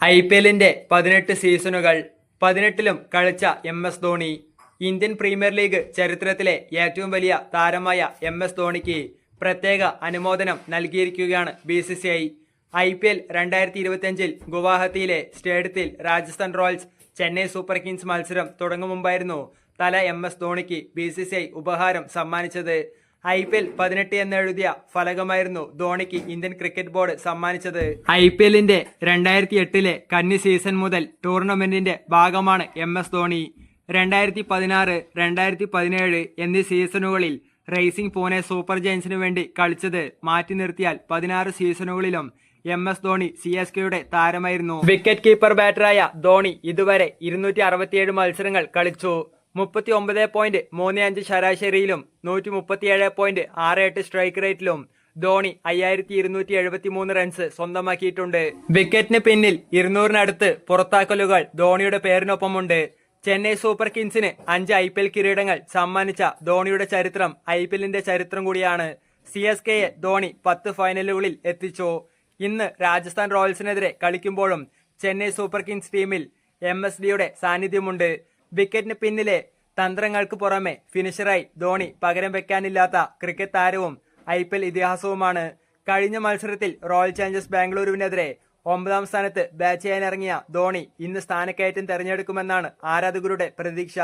I P എല്ലിന്റെ പതിനെട്ട് സീസണുകൾ പതിനെട്ടിലും കളിച്ച M S Dhoni Indian Premier League ചരിത്രത്തിലെ ഏറ്റവും വലിയ താരമായ എം എസ് ധോണിക്ക് പ്രത്യേക അനുമോദനം നൽകിയിരിക്കുകയാണ് B C C I. I P L രണ്ടായിരത്തി ഇരുപത്തിയഞ്ചിൽ ഗുവാഹത്തിയിലെ സ്റ്റേഡിയത്തിൽ Rajasthan Royals Chennai Super Kings മത്സരം തുടങ്ങും മുമ്പായിരുന്നു തല എം എസ് ധോണിക്ക് ബി സി സി ഐ ഉപഹാരം സമ്മാനിച്ചത്. ഐ പി എൽ പതിനെട്ട് എന്നെഴുതിയ ഫലകമായിരുന്നു ധോണിക്ക് ഇന്ത്യൻ ക്രിക്കറ്റ് ബോർഡ് സമ്മാനിച്ചത്. ഐ പി എല്ലിന്റെ രണ്ടായിരത്തി എട്ടിലെ കന്നി സീസൺ മുതൽ ടൂർണമെന്റിന്റെ ഭാഗമാണ് എം എസ് ധോണി. രണ്ടായിരത്തി പതിനാറ് രണ്ടായിരത്തി പതിനേഴ് എന്നീ സീസണുകളിൽ റേസിംഗ് പൂനെ സൂപ്പർ ജയൻസിനു വേണ്ടി കളിച്ചത് മാറ്റി നിർത്തിയാൽ പതിനാറ് സീസണുകളിലും M S Dhoni C S കെയുടെ താരമായിരുന്നു. വിക്കറ്റ് കീപ്പർ ബാറ്ററായ ധോണി ഇതുവരെ ഇരുന്നൂറ്റി അറുപത്തിയേഴ് മത്സരങ്ങൾ കളിച്ചു. മുപ്പത്തി ഒമ്പത് പോയിന്റ് മൂന്ന് അഞ്ച് ശരാശരിയിലും നൂറ്റി മുപ്പത്തിയേഴ് പോയിന്റ് ആറ് എട്ട് സ്ട്രൈക്ക് റേറ്റിലും ധോണി അയ്യായിരത്തി ഇരുന്നൂറ്റി എഴുപത്തി മൂന്ന് റൺസ് സ്വന്തമാക്കിയിട്ടുണ്ട്. വിക്കറ്റിന് പിന്നിൽ ഇരുന്നൂറിനടുത്ത് പുറത്താക്കലുകൾ ധോണിയുടെ പേരിനൊപ്പമുണ്ട്. ചെന്നൈ സൂപ്പർ കിങ്സിന് അഞ്ച് ഐ പി എൽ കിരീടങ്ങൾ സമ്മാനിച്ച ധോണിയുടെ ചരിത്രം ഐ പി എല്ലിന്റെ ചരിത്രം കൂടിയാണ്. സി എസ് കെയെ ധോണി പത്ത് ഫൈനലുകളിൽ എത്തിച്ചു. ഇന്ന് രാജസ്ഥാൻ റോയൽസിനെതിരെ കളിക്കുമ്പോഴും ചെന്നൈ സൂപ്പർ കിങ്സ് ടീമിൽ എം എസ് ഡിയുടെ സാന്നിധ്യമുണ്ട്. വിക്കറ്റിന് പിന്നിലെ തന്ത്രങ്ങൾക്ക് പുറമെ ഫിനിഷറായി ധോണി പകരം വെക്കാനില്ലാത്ത ക്രിക്കറ്റ് താരവും ഐ പി എൽ ഇതിഹാസവുമാണ്. കഴിഞ്ഞ മത്സരത്തിൽ റോയൽ ചാലഞ്ചേഴ്സ് ബാംഗ്ലൂരുവിനെതിരെ ഒമ്പതാം സ്ഥാനത്ത് ബാറ്റ് ചെയ്യാനിറങ്ങിയ ധോണി ഇന്ന് സ്ഥാനക്കയറ്റം തെരഞ്ഞെടുക്കുമെന്നാണ് ആരാധകരുടെ പ്രതീക്ഷ.